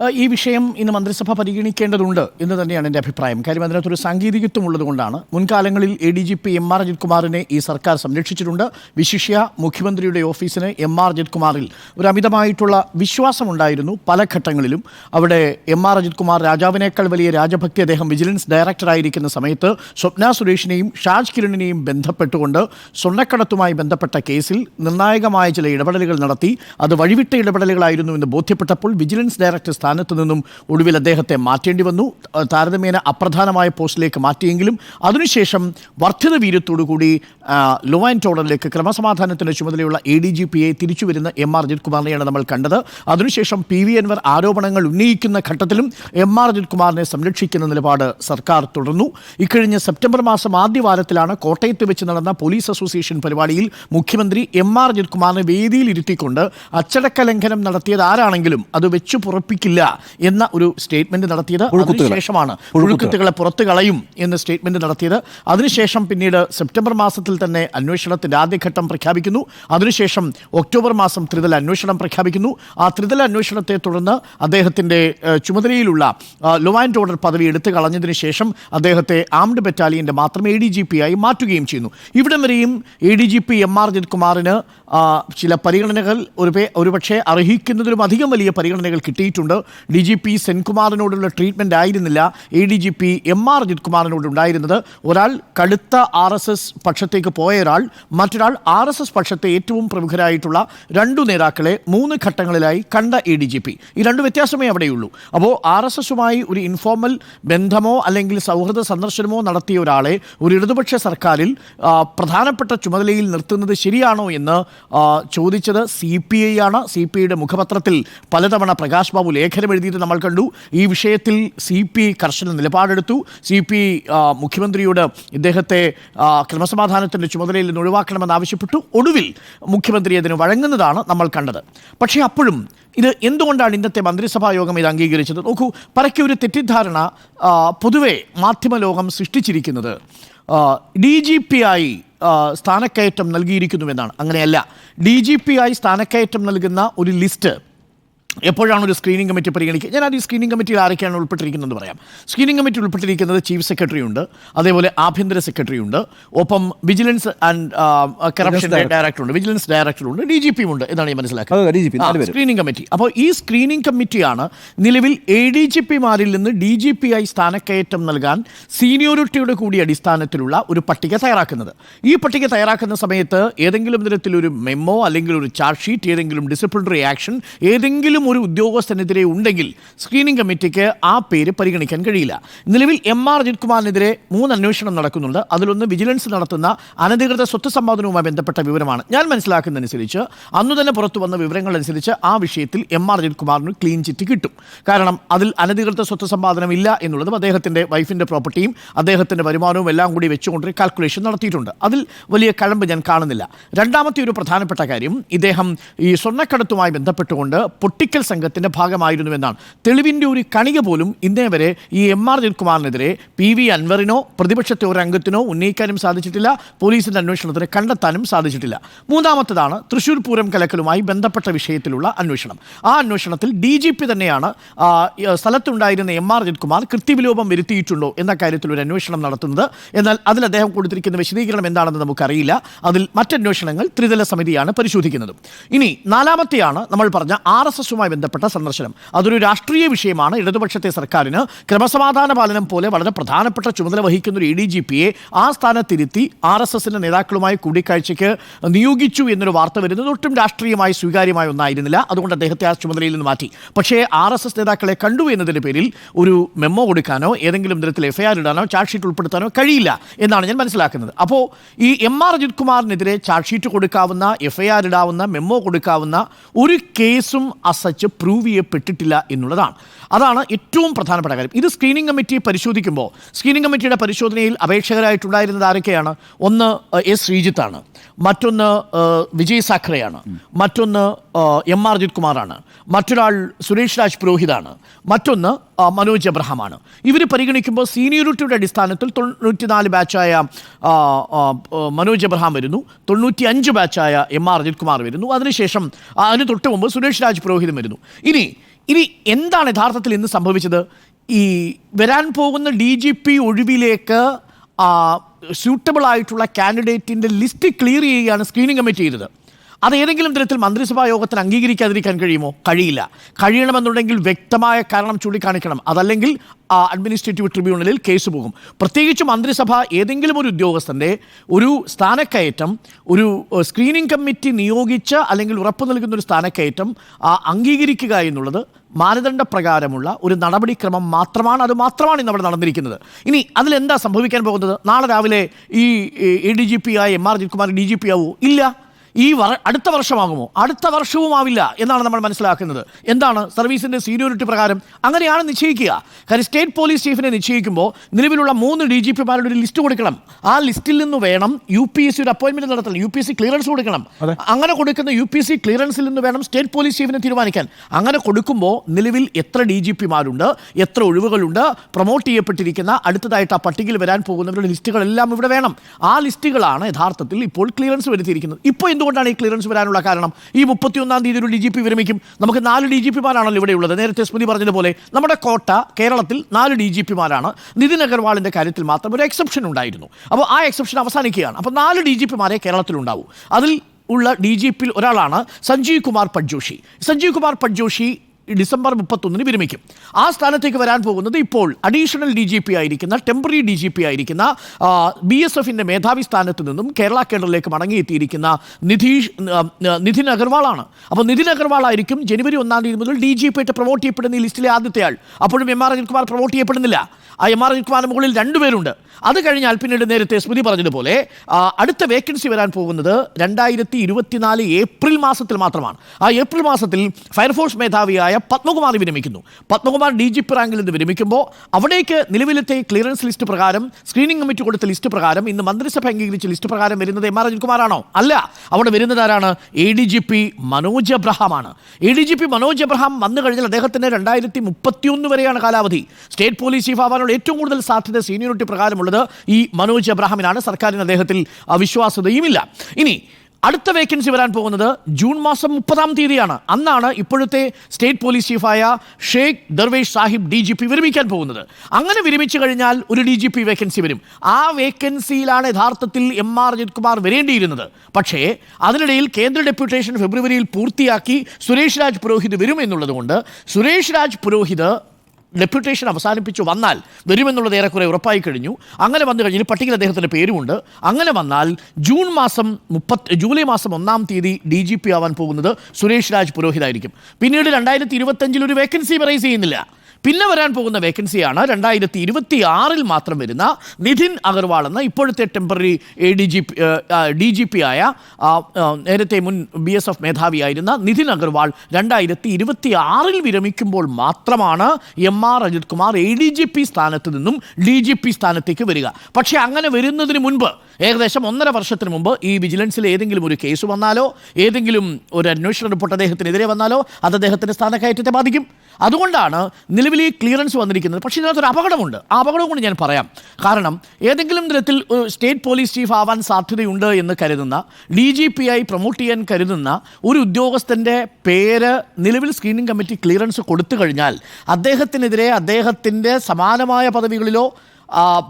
ഈ വിഷയം ഇന്ന് മന്ത്രിസഭ പരിഗണിക്കേണ്ടതുണ്ട് എന്ന് തന്നെയാണ് എന്റെ അഭിപ്രായം. കാര്യം അതിനകത്തൊരു സാങ്കേതികത്വം ഉള്ളതുകൊണ്ടാണ് മുൻകാലങ്ങളിൽ A D G P M R Ajith കുമാറിനെ ഈ സർക്കാർ സംരക്ഷിച്ചിട്ടുണ്ട്. വിശിഷ്യ മുഖ്യമന്ത്രിയുടെ ഓഫീസിന് എം ആർ അജിത് കുമാറിൽ ഒരു അമിതമായിട്ടുള്ള വിശ്വാസമുണ്ടായിരുന്നു പല ഘട്ടങ്ങളിലും. അവിടെ എം ആർ അജിത് കുമാർ രാജാവിനേക്കാൾ വലിയ രാജഭക്തി അദ്ദേഹം വിജിലൻസ് ഡയറക്ടറായിരിക്കുന്ന സമയത്ത് സ്വപ്ന സുരേഷിനെയും ഷാജ് കിരണിനെയും ബന്ധപ്പെട്ടുകൊണ്ട് സ്വർണക്കടത്തുമായി ബന്ധപ്പെട്ട കേസിൽ നിർണായകമായ ചില ഇടപെടലുകൾ നടത്തി. അത് വഴിവിട്ട ഇടപെടലുകളായിരുന്നു എന്ന് ബോധ്യപ്പെട്ടപ്പോൾ വിജിലൻസ് ഡയറക്ടർ സ്ഥാനത്ത് നിന്നും ഒടുവിൽ അദ്ദേഹത്തെ മാറ്റേണ്ടി വന്നു. താരതമ്യേന അപ്രധാനമായ പോസ്റ്റിലേക്ക് മാറ്റിയെങ്കിലും അതിനുശേഷം വർദ്ധിത വീര്യത്തോടുകൂടി കൂടി ലോ ആൻഡ് ടോർഡറിലേക്ക് ക്രമസമാധാനത്തിന് ചുമതലയുള്ള എ ഡി ജി പിയെ തിരിച്ചു വരുന്ന എം ആർ അജിത് കുമാറിനെയാണ് നമ്മൾ കണ്ടത്. അതിനുശേഷം പി വി അൻവർ ആരോപണങ്ങൾ ഉന്നയിക്കുന്ന ഘട്ടത്തിലും എം ആർ അജിത് കുമാറിനെ സംരക്ഷിക്കുന്ന നിലപാട് സർക്കാർ തുടർന്നു. ഇക്കഴിഞ്ഞ സെപ്റ്റംബർ മാസം ആദ്യ വാരത്തിലാണ് കോട്ടയത്ത് വെച്ച് നടന്ന പോലീസ് അസോസിയേഷൻ പരിപാടിയിൽ മുഖ്യമന്ത്രി എം ആർ അജിത് കുമാറിനെ വേദിയിൽ ഇരുത്തിക്കൊണ്ട് അച്ചടക്ക ലംഘനം നടത്തിയത് ആരാണെങ്കിലും അത് വെച്ചു പുറപ്പിക്കില്ല എന്ന ഒരു സ്റ്റേറ്റ്മെന്റ് നടത്തിയത് ശേഷമാണ് അതിനുശേഷമാണ്. പുഴുക്കുത്തുകളെ പുറത്തു കളയും എന്ന സ്റ്റേറ്റ്മെന്റ് നടത്തിയത്. അതിനുശേഷം പിന്നീട് സെപ്റ്റംബർ മാസത്തിൽ തന്നെ അന്വേഷണത്തിന്റെ ആദ്യഘട്ടം പ്രഖ്യാപിക്കുന്നു. അതിനുശേഷം ഒക്ടോബർ മാസം ത്രിതല അന്വേഷണം പ്രഖ്യാപിക്കുന്നു. ആ ത്രിതല അന്വേഷണത്തെ തുടർന്ന് അദ്ദേഹത്തിന്റെ ചുമതലയിലുള്ള ലോ ആൻഡ് ഓർഡർ പദവി എടുത്തു കളഞ്ഞതിന് ശേഷം അദ്ദേഹത്തെ ആംഡ് ബറ്റാലിയന്റെ മാത്രം എ ഡി ജി പി ആയി മാറ്റുകയും ചെയ്യുന്നു. ഇവിടം വരെയും A D G P M R Ajith കുമാറിന് ചില പരിഗണനകൾ ഒരു ഒരുപക്ഷെ അർഹിക്കുന്നതിലും അധികം വലിയ പരിഗണനകൾ കിട്ടിയിട്ടുണ്ട്. ഡി ജി പി സെൻകുമാറിനോടുള്ള ട്രീറ്റ്മെന്റ് ആയിരുന്നില്ല. A D G P M R Ajith കുമാറിനോട് ഉണ്ടായിരുന്നത്. ഒരാൾ കടുത്ത ആർ എസ് എസ് പക്ഷത്തേക്ക് പോയ ഒരാൾ മറ്റൊരാൾ ആർ എസ് എസ് പക്ഷത്തെ ഏറ്റവും പ്രമുഖരായിട്ടുള്ള രണ്ടു നേതാക്കളെ മൂന്ന് ഘട്ടങ്ങളിലായി കണ്ട എ ഡി ജി പി. ഈ രണ്ട് വ്യത്യാസമേ അവിടെയുള്ളൂ. അപ്പോൾ ആർ എസ് എസുമായി ഒരു ഇൻഫോർമൽ ബന്ധമോ അല്ലെങ്കിൽ സൗഹൃദ സന്ദർശനമോ നടത്തിയ ഒരാളെ ഒരു ഇടതുപക്ഷ സർക്കാരിൽ പ്രധാനപ്പെട്ട ചുമതലയിൽ നിർത്തുന്നത് ശരിയാണോ എന്ന് ചോദിച്ചത് സി പി ഐ ആണ്. സി പി ഐയുടെ മുഖപത്രത്തിൽ പലതവണ പ്രകാശ് ബാബു ലേഖനം എഴുതിയിട്ട് നമ്മൾ കണ്ടു. ഈ വിഷയത്തിൽ സി പി കർശന നിലപാടെടുത്തു. സി പി മുഖ്യമന്ത്രിയോട് ഇദ്ദേഹത്തെ ക്രമസമാധാനത്തിന്റെ ചുമതലയിൽ നിന്ന് ഒഴിവാക്കണമെന്ന് ആവശ്യപ്പെട്ടു. ഒടുവിൽ മുഖ്യമന്ത്രി അതിന് വഴങ്ങുന്നതാണ് നമ്മൾ കണ്ടത്. പക്ഷേ അപ്പോഴും ഇത് എന്തുകൊണ്ടാണ് ഇന്നത്തെ മന്ത്രിസഭാ യോഗം ഇത് അംഗീകരിച്ചത്? നോക്കൂ പരക്കെ ഒരു തെറ്റിദ്ധാരണ പൊതുവെ മാധ്യമലോകം സൃഷ്ടിച്ചിരിക്കുന്നത് ഡി ജി പി ആയി സ്ഥാനക്കയറ്റം നൽകിയിരിക്കുന്നുവെന്നാണ്. അങ്ങനെയല്ല. ഡി ജി പി ആയി സ്ഥാനക്കയറ്റം നൽകുന്ന ഒരു ലിസ്റ്റ് എപ്പോഴാണ് ഒരു സ്ക്രീനിംഗ് കമ്മിറ്റി പരിഗണിക്കുക? ഞാൻ അത് ഈ സ്ക്രീനിംഗ് കമ്മിറ്റിയിൽ ആരൊക്കെയാണ് ഉൾപ്പെട്ടിരിക്കുന്നതെന്ന് പറയാം. സ്ക്രീനിംഗ് കമ്മിറ്റി ഉൾപ്പെട്ടിരിക്കുന്നത് ചീഫ് സെക്രട്ടറി ഉണ്ട് അതേപോലെ ആഭ്യന്തര സെക്രട്ടറി ഉണ്ട് ഒപ്പം വിജിലൻസ് ആൻഡ് കറപ്ഷൻ ഡയറക്ടർ ഉണ്ട് വിജിലൻസ് ഡയറക്ടർ ഉണ്ട് ഡി ജി പിയും ഉണ്ട് എന്നാണ് ഞാൻ മനസ്സിലാക്കുന്നത്. സ്ക്രീനിംഗ് കമ്മിറ്റി അപ്പോൾ ഈ സ്ക്രീനിംഗ് കമ്മിറ്റിയാണ് നിലവിൽ എ ഡി ജി പിമാരിൽ നിന്ന് ഡി ജി പി ആയി സ്ഥാനക്കയറ്റം നൽകാൻ സീനിയോറിറ്റിയുടെ കൂടി അടിസ്ഥാനത്തിലുള്ള ഒരു പട്ടിക തയ്യാറാക്കുന്നത്. ഈ പട്ടിക തയ്യാറാക്കുന്ന സമയത്ത് ഏതെങ്കിലും തരത്തിലൊരു മെമ്മോ അല്ലെങ്കിൽ ഒരു ചാർജ് ഷീറ്റ് ഏതെങ്കിലും ഡിസിപ്ലിനറി ആക്ഷൻ ഏതെങ്കിലും ഒരു ഉദ്യോഗസ്ഥനെതിരെ ഉണ്ടെങ്കിൽ സ്ക്രീനിംഗ് കമ്മിറ്റിക്ക് ആ പേര് പരിഗണിക്കാൻ കഴിയില്ല. നിലവിൽ എം ആർ അജിത് കുമാറിനെതിരെ മൂന്ന് അന്വേഷണം നടക്കുന്നുണ്ട്. അതിലൊന്ന് വിജിലൻസ് നടത്തുന്ന അനധികൃത സ്വത്ത് സമ്പാദനവുമായി ബന്ധപ്പെട്ട വിവരമാണ്. ഞാൻ മനസ്സിലാക്കുന്നതനുസരിച്ച് അന്നു തന്നെ പുറത്തു വന്ന വിവരങ്ങൾ അനുസരിച്ച് ആ വിഷയത്തിൽ എം ആർ അജിത് കുമാറിന് ക്ലീൻ ചിറ്റ് കിട്ടും. കാരണം അതിൽ അനധികൃത സ്വത്ത് സമ്പാദനം ഇല്ല എന്നുള്ളതും അദ്ദേഹത്തിന്റെ വൈഫിന്റെ പ്രോപ്പർട്ടിയും അദ്ദേഹത്തിന്റെ വരുമാനവും എല്ലാം കൂടി വെച്ചുകൊണ്ട് കാൽക്കുലേഷൻ നടത്തിയിട്ടുണ്ട്. അതിൽ വലിയ കഴമ്പ് ഞാൻ കാണുന്നില്ല. രണ്ടാമത്തെ ഒരു പ്രധാനപ്പെട്ട കാര്യം ഇദ്ദേഹം ഈ സ്വർണക്കടത്തുമായി ബന്ധപ്പെട്ടുകൊണ്ട് പൊട്ടിക്കൽ സംഘത്തിന്റെ ഭാഗമായിരുന്നുവെന്നാണ്. തെളിവിന്റെ ഒരു കണിക പോലും ഇന്നേ വരെ ഈ എം ആർ ജയൻകുമാറിനെതിരെ പി വി അൻവറിനോ പ്രതിപക്ഷത്തെ ഒരു അംഗത്തിനോ ഉന്നയിക്കാനും സാധിച്ചിട്ടില്ല. പോലീസിന്റെ അന്വേഷണത്തിന് കണ്ടെത്താനും സാധിച്ചിട്ടില്ല. മൂന്നാമത്തതാണ് തൃശ്ശൂർ പൂരം കലക്കലുമായി ബന്ധപ്പെട്ട വിഷയത്തിലുള്ള അന്വേഷണം. ആ അന്വേഷണത്തിൽ ഡി ജി പി തന്നെയാണ് സ്ഥലത്തുണ്ടായിരുന്ന എം ആർ ജയൻകുമാർ കൃത്യവിലോപം വരുത്തിയിട്ടുണ്ടോ എന്ന കാര്യത്തിൽ ഒരു അന്വേഷണം നടത്തുന്നത്. എന്നാൽ അതിൽ അദ്ദേഹം കൊടുത്തിരിക്കുന്ന വിശദീകരണം എന്താണെന്ന് നമുക്കറിയില്ല. അതിൽ മറ്റന്വേഷണങ്ങൾ ത്രിതല സമിതിയാണ് പരിശോധിക്കുന്നത്. ഇനി നാലാമത്തെയാണ് നമ്മൾ പറഞ്ഞ ആർ എസ് എസുമായി ബന്ധപ്പെട്ട സന്ദർശനം. അതൊരു രാഷ്ട്രീയ വിഷയമാണ്. ഇടതുപക്ഷത്തെ സർക്കാരിന് ക്രമസമാധാന പാലനം പോലെ വളരെ പ്രധാനപ്പെട്ട ചുമതല വഹിക്കുന്ന ഒരു എ ഡി ജി പിയെ ആ സ്ഥാനത്തിരുത്തി ആർ എസ് എസിന്റെ നേതാക്കളുമായി കൂടിക്കാഴ്ചയ്ക്ക് നിയോഗിച്ചു എന്നൊരു വാർത്ത വരുന്നത് ഒട്ടും രാഷ്ട്രീയമായി സ്വീകാര്യമായ ഒന്നായിരുന്നില്ല. അതുകൊണ്ട് അദ്ദേഹത്തെ ആ ചുമതലയിൽ നിന്ന് മാറ്റി. പക്ഷേ ആർ എസ് എസ് നേതാക്കളെ കണ്ടു എന്നതിന്റെ പേരിൽ ഒരു മെമ്മോ കൊടുക്കാനോ ഏതെങ്കിലും തരത്തിൽ എഫ്ഐആർ ഇടാനോ ചാർജ് ഷീറ്റ് ഉൾപ്പെടുത്താനോ കഴിയില്ല എന്നാണ് ഞാൻ മനസ്സിലാക്കുന്നത്. അപ്പോൾ ഈ എം ആർ അജിത് കുമാറിനെതിരെ ചാർജ് ഷീറ്റ് കൊടുക്കാവുന്ന എഫ്ഐആർ ഇടാവുന്ന മെമ്മോ കൊടുക്കാവുന്ന ഒരു കേസും അസച്ച് പ്രൂവ് ചെയ്യപ്പെട്ടിട്ടില്ല എന്നുള്ളതാണ്. അതാണ് ഏറ്റവും പ്രധാനപ്പെട്ട കാര്യം. ഇത് സ്ക്രീനിംഗ് കമ്മിറ്റി പരിശോധിക്കുമ്പോൾ സ്ക്രീനിംഗ് കമ്മിറ്റിയുടെ പരിശോധനയിൽ അപേക്ഷകരായിട്ടുണ്ടായിരുന്നത് ആരൊക്കെയാണ്? ഒന്ന് എസ് ശ്രീജിത്താണ്. മറ്റൊന്ന് വിജയ് സാഖറെയാണ്. മറ്റൊന്ന് എം ആർ അജിത് കുമാറാണ്. മറ്റൊരാൾ സുരേഷ് രാജ് പുരോഹിതാണ്. മറ്റൊന്ന് മനോജ് എബ്രഹാമാണ് ഇവർ പരിഗണിക്കുമ്പോൾ സീനിയോറിറ്റിയുടെ അടിസ്ഥാനത്തിൽ തൊണ്ണൂറ്റിനാല് ബാച്ചായ മനോജ് എബ്രഹാം വരുന്നു. തൊണ്ണൂറ്റി അഞ്ച് ബാച്ചായ എം ആർ അജിത് കുമാർ വരുന്നു. അതിനുശേഷം അതിന് തൊട്ട് മുമ്പ് സുരേഷ് രാജ് പുരോഹിതം വരുന്നു. ഇനി ഇനി എന്താണ് യഥാർത്ഥത്തിൽ ഇന്ന് സംഭവിച്ചത്? ഈ വരാൻ പോകുന്ന ഡി ജി പി ഒഴിവിലേക്ക് സ്യൂട്ടബിൾ ആയിട്ടുള്ള കാൻഡിഡേറ്റിന്റെ ലിസ്റ്റ് ക്ലിയർ ചെയ്യുകയാണ് സ്ക്രീനിങ് കമ്മിറ്റി ചെയ്തത്. അത് ഏതെങ്കിലും തരത്തിൽ മന്ത്രിസഭാ യോഗത്തിന് അംഗീകരിക്കാതിരിക്കാൻ കഴിയുമോ? കഴിയില്ല. കഴിയണമെന്നുണ്ടെങ്കിൽ വ്യക്തമായ കാരണം ചൂണ്ടിക്കാണിക്കണം. അതല്ലെങ്കിൽ അഡ്മിനിസ്ട്രേറ്റീവ് ട്രിബ്യൂണലിൽ കേസ് പോകും. പ്രത്യേകിച്ച് മന്ത്രിസഭ ഏതെങ്കിലും ഒരു ഉദ്യോഗസ്ഥന്റെ ഒരു സ്ഥാനക്കയറ്റം ഒരു സ്ക്രീനിംഗ് കമ്മിറ്റി നിയോഗിച്ച അല്ലെങ്കിൽ ഉറപ്പ് നൽകുന്ന ഒരു സ്ഥാനക്കയറ്റം അംഗീകരിക്കുക എന്നുള്ളത് മാനദണ്ഡപ്രകാരമുള്ള ഒരു നടപടിക്രമം മാത്രമാണ്. അത് മാത്രമാണ് ഇന്ന് അവിടെ നടന്നിരിക്കുന്നത്. ഇനി അതിലെന്താ സംഭവിക്കാൻ പോകുന്നത്? നാളെ രാവിലെ ഈ എ ഡി ജി പി ആയി എം ആർ ജിത്കുമാർ ഡി ജി പി ആവോ? ഇല്ല. ഈ വർ അടുത്ത വർഷമാകുമോ? അടുത്ത വർഷവും ആവില്ല എന്നാണ് നമ്മൾ മനസ്സിലാക്കുന്നത്. എന്താണ്? സർവീസിന്റെ സീനിയോറിറ്റി പ്രകാരം അങ്ങനെയാണ് നിശ്ചയിക്കുക. കാര്യം സ്റ്റേറ്റ് പോലീസ് ചീഫിനെ നിശ്ചയിക്കുമ്പോൾ നിലവിലുള്ള മൂന്ന് ഡി ജി പിമാരുടെ ഒരു ലിസ്റ്റ് കൊടുക്കണം. ആ ലിസ്റ്റിൽ നിന്ന് വേണം യു പി എസ് സി ഒരു അപ്പോയിൻമെന്റ് നടത്തണം. U P S C clearance കൊടുക്കണം. അങ്ങനെ കൊടുക്കുന്ന യു പി എസ് സി ക്ലിയറൻസിൽ നിന്ന് വേണം സ്റ്റേറ്റ് പോലീസ് ചീഫിനെ തീരുമാനിക്കാൻ. അങ്ങനെ കൊടുക്കുമ്പോൾ നിലവിൽ എത്ര ഡി ജി പിമാരുണ്ട് എത്ര ഒഴിവുകളുണ്ട് പ്രൊമോട്ട് ചെയ്യപ്പെട്ടിരിക്കുന്ന അടുത്തതായിട്ട് ആ പട്ടികയിൽ വരാൻ പോകുന്നവരുടെ ലിസ്റ്റുകളെല്ലാം ഇവിടെ വേണം. ആ ലിസ്റ്റുകളാണ് യഥാർത്ഥത്തിൽ ഇപ്പോൾ ക്ലിയറൻസ് വരുത്തിയിരിക്കുന്നത്. ഇപ്പോൾ എന്തുകൊണ്ടാണ് ഈ ക്ലിയറൻസ് വരാനുള്ള കാരണം. ഈ മുപ്പത്തിയൊന്നാം തീയതി ഒരു ഡി ജി പി വിരമിക്കും. നമുക്ക് നാല് ഡി ജി പിമാരാണല്ലോ ഇവിടെയുള്ളത് നേരത്തെ സ്മൃതി പറഞ്ഞതുപോലെ നമ്മുടെ കോട്ട കേരളത്തിൽ നാല് ഡി ജി പിമാരാണ് നിതിൻ അഗർവാളിന്റെ കാര്യത്തിൽ മാത്രം ഒരു എക്സെപ്ഷൻ ഉണ്ടായിരുന്നു. അപ്പോൾ ആ എക്സെപ്ഷൻ അവസാനിക്കുകയാണ്. അപ്പോൾ നാല് ഡി ജി പിമാരെ കേരളത്തിലുണ്ടാവും അതിൽ ഉള്ള ഡി ജി പിയിൽ ഒരാളാണ് സഞ്ജീവ് കുമാർ പഡ്ജോഷി സഞ്ജീവ് കുമാർ പഡ്ജോഷി ഡിസംബർ മുപ്പത്തൊന്നിന് വിരമിക്കും. ആ സ്ഥാനത്തേക്ക് വരാൻ പോകുന്നത് ഇപ്പോൾ അഡീഷണൽ ഡി ജി പി ആയിരിക്കുന്ന ടെമ്പററി ഡി ജി പി ആയിരിക്കുന്ന ബി എസ് എഫിന്റെ മേധാവി സ്ഥാനത്ത് നിന്നും കേരള കേഡറിലേക്ക് മടങ്ങിയെത്തിയിരിക്കുന്ന നിധീഷ് നിധിൻ നിതിൻ അഗർവാളാണ്. അപ്പോൾ നിതിൻ അഗർവാൾ ആയിരിക്കും ജനുവരി ഒന്നാം തീയതി മുതൽ ഡി ജി പി ആയിട്ട് പ്രൊമോട്ട് ചെയ്യപ്പെടുന്ന ഈ ലിസ്റ്റിലെ ആദ്യത്തെ ആൾ. അപ്പോഴും എം ആർ അജിത്കുമാർ പ്രൊമോട്ട് ചെയ്യപ്പെടുന്നില്ല. ആ എം ആർ അജിത്കുമാറിന് മുകളിൽ രണ്ടുപേരുണ്ട് അത് കഴിഞ്ഞാൽ പിന്നീട് നേരത്തെ സ്മൃതി പറഞ്ഞതുപോലെ അടുത്ത വേക്കൻസി വരാൻ പോകുന്നത് രണ്ടായിരത്തി ഇരുപത്തിനാല് ഏപ്രിൽ മാസത്തിൽ മാത്രമാണ്. ആ ഏപ്രിൽ മാസത്തിൽ ഫയർഫോഴ്സ് മേധാവിയായ പത്മകുമാർ വിരമിക്കുന്നു. പത്മകുമാർ ഡി ജി പി റാങ്കിൽ നിന്ന് വിരമിക്കുമ്പോൾ അവിടേക്ക് നിലവിലത്തെ ക്ലിയറൻസ് ലിസ്റ്റ് പ്രകാരം സ്ക്രീനിംഗ് കമ്മിറ്റി കൊടുത്ത ലിസ്റ്റ് പ്രകാരം ഇന്ന് മന്ത്രിസഭ അംഗീകരിച്ച ലിസ്റ്റ് പ്രകാരം വരുന്നത് എം ആർ അജിത്കുമാറാണോ അല്ല. അവിടെ വരുന്നത് ആരാണ്? A D G P Manoj എബ്രഹാമാണ് A D G P Manoj Abraham വന്നു കഴിഞ്ഞാൽ അദ്ദേഹത്തിന് രണ്ടായിരത്തി മുപ്പത്തിയൊന്ന് വരെയാണ് കാലാവധി. സ്റ്റേറ്റ് പോലീസ് ചീഫ് ആവാനുള്ള ഏറ്റവും കൂടുതൽ സാധ്യത സീനിയോറിറ്റി പ്രകാരമുള്ളത് ഈ മനോജ് എബ്രഹാമിനാണ് സർക്കാരിന് അദ്ദേഹത്തിൽ അവിശ്വാസതയുമില്ല ഇനി അടുത്ത വേക്കൻസി വരാൻ പോകുന്നത് ജൂൺ മാസം മുപ്പതാം തീയതിയാണ്. അന്നാണ് ഇപ്പോഴത്തെ state police ചീഫായ Sheikh Darvesh Sahib D G P വിരമിക്കാൻ പോകുന്നത്. അങ്ങനെ വിരമിച്ചു കഴിഞ്ഞാൽ ഒരു ഡി ജി പി വേക്കൻസി വരും. ആ വേക്കൻസിയിലാണ് യഥാർത്ഥത്തിൽ എം ആർ അജിത് കുമാർ വരേണ്ടിയിരുന്നത്. പക്ഷേ അതിനിടയിൽ കേന്ദ്ര ഡെപ്യൂട്ടേഷൻ ഫെബ്രുവരിയിൽ പൂർത്തിയാക്കി സുരേഷ് രാജ് പുരോഹിത് വരും എന്നുള്ളതുകൊണ്ട് സുരേഷ് രാജ് പുരോഹിത് ഡെപ്യൂട്ടേഷൻ അവസാനിപ്പിച്ചു വന്നാൽ വരുമെന്നുള്ളത് ഏറെക്കുറെ ഉറപ്പായി കഴിഞ്ഞു. അങ്ങനെ വന്നു കഴിഞ്ഞാൽ പട്ടികയിൽ അദ്ദേഹത്തിന്റെ പേരുമുണ്ട്. അങ്ങനെ വന്നാൽ ജൂൺ മാസം മുപ്പത്തി ജൂലൈ മാസം ഒന്നാം തീയതി ഡി ജി പി ആവാൻ പോകുന്നത് സുരേഷ് രാജ് പുരോഹിതായിരിക്കും. പിന്നീട് രണ്ടായിരത്തി ഇരുപത്തഞ്ചിൽ ഒരു വേക്കൻസി റൈസ് ചെയ്യുന്നില്ല. പിന്നെ വരാൻ പോകുന്ന വേക്കൻസിയാണ് രണ്ടായിരത്തി ഇരുപത്തി ആറിൽ മാത്രം വരുന്ന നിധിൻ അഗർവാൾ എന്ന ഇപ്പോഴത്തെ temporary A D G D G P ആയ നേരത്തെ മുൻ ബി എസ് എഫ് മേധാവിയായിരുന്ന നിധിൻ അഗർവാൾ രണ്ടായിരത്തി ഇരുപത്തി ആറിൽ വിരമിക്കുമ്പോൾ മാത്രമാണ് M R Ajith Kumar A D G P സ്ഥാനത്ത് നിന്നും ഡി ജി പി സ്ഥാനത്തേക്ക് വരിക. പക്ഷേ അങ്ങനെ വരുന്നതിന് മുൻപ് ഏകദേശം ഒന്നര വർഷത്തിന് മുമ്പ് ഈ വിജിലൻസിൽ ഏതെങ്കിലും ഒരു കേസ് വന്നാലോ ഏതെങ്കിലും ഒരു അന്വേഷണ റിപ്പോർട്ട് അദ്ദേഹത്തിനെതിരെ വന്നാലോ അത് അദ്ദേഹത്തിന്റെ സ്ഥാനക്കയറ്റത്തെ ബാധിക്കും. അതുകൊണ്ടാണ് നിലവിൽ ഈ ക്ലിയറൻസ് വന്നിരിക്കുന്നത്. പക്ഷേ ഇതിനകത്തൊരു അപകടമുണ്ട്. ആ അപകടം കൊണ്ട് ഞാൻ പറയാം. കാരണം ഏതെങ്കിലും തരത്തിൽ സ്റ്റേറ്റ് പോലീസ് ചീഫ് ആവാൻ സാധ്യതയുണ്ട് എന്ന് കരുതുന്ന ഡി ജി പി ആയി പ്രൊമോട്ട് ചെയ്യാൻ കരുതുന്ന ഒരു ഉദ്യോഗസ്ഥന്റെ പേര് നിലവിൽ സ്ക്രീനിംഗ് കമ്മിറ്റി ക്ലിയറൻസ് കൊടുത്തു കഴിഞ്ഞാൽ അദ്ദേഹത്തിനെതിരെ അദ്ദേഹത്തിന്റെ സമാനമായ പദവികളിലോ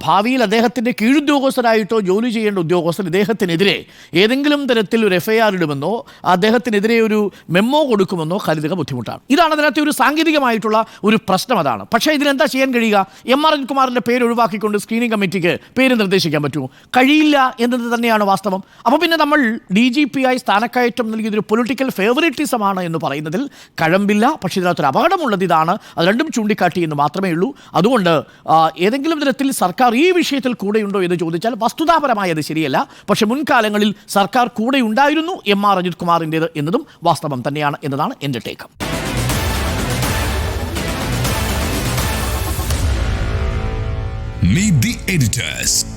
ഭാവിയിൽ അദ്ദേഹത്തിന്റെ കീഴുദ്യോഗസ്ഥരായിട്ടോ ജോലി ചെയ്യേണ്ട ഉദ്യോഗസ്ഥർ ഇദ്ദേഹത്തിനെതിരെ ഏതെങ്കിലും തരത്തിൽ ഒരു എഫ് ഐ ആർ ഇടുമെന്നോ അദ്ദേഹത്തിനെതിരെ ഒരു മെമ്മോ കൊടുക്കുമെന്നോ കരുതുക ബുദ്ധിമുട്ടാണ്. ഇതാണ് അതിനകത്ത് ഒരു സാങ്കേതികമായിട്ടുള്ള ഒരു പ്രശ്നം അതാണ്. പക്ഷേ ഇതിനെന്താ ചെയ്യാൻ കഴിയുക? എം ആർ അനിൽകുമാറിന്റെ പേര് ഒഴിവാക്കിക്കൊണ്ട് സ്ക്രീനിംഗ് കമ്മിറ്റിക്ക് പേര് നിർദ്ദേശിക്കാൻ പറ്റുമോ? കഴിയില്ല എന്നത് തന്നെയാണ് വാസ്തവം. അപ്പോൾ പിന്നെ നമ്മൾ ഡി ജി പി ആയി സ്ഥാനക്കയറ്റം നൽകിയതൊരു പൊളിറ്റിക്കൽ ഫേവറേറ്റിസമാണ് എന്ന് പറയുന്നതിൽ കഴമ്പില്ല. പക്ഷേ ഇതിനകത്തൊരു അപകടമുള്ളത് ഇതാണ്. അത് രണ്ടും ചൂണ്ടിക്കാട്ടി എന്ന് മാത്രമേ ഉള്ളൂ. അതുകൊണ്ട് ഏതെങ്കിലും തരത്തിൽ സർക്കാർ ഈ വിഷയത്തിൽ കൂടെയുണ്ടോ എന്ന് ചോദിച്ചാൽ വസ്തുതാപരമായി അത് ശരിയല്ല പക്ഷേ മുൻകാലങ്ങളിൽ സർക്കാർ കൂടെ ഉണ്ടായിരുന്നു എം ആർ അജിത് കുമാറിന്റേത് എന്നതും വാസ്തവം തന്നെയാണ് എന്നതാണ് എന്റെ ടേക്ക് Meet the editors.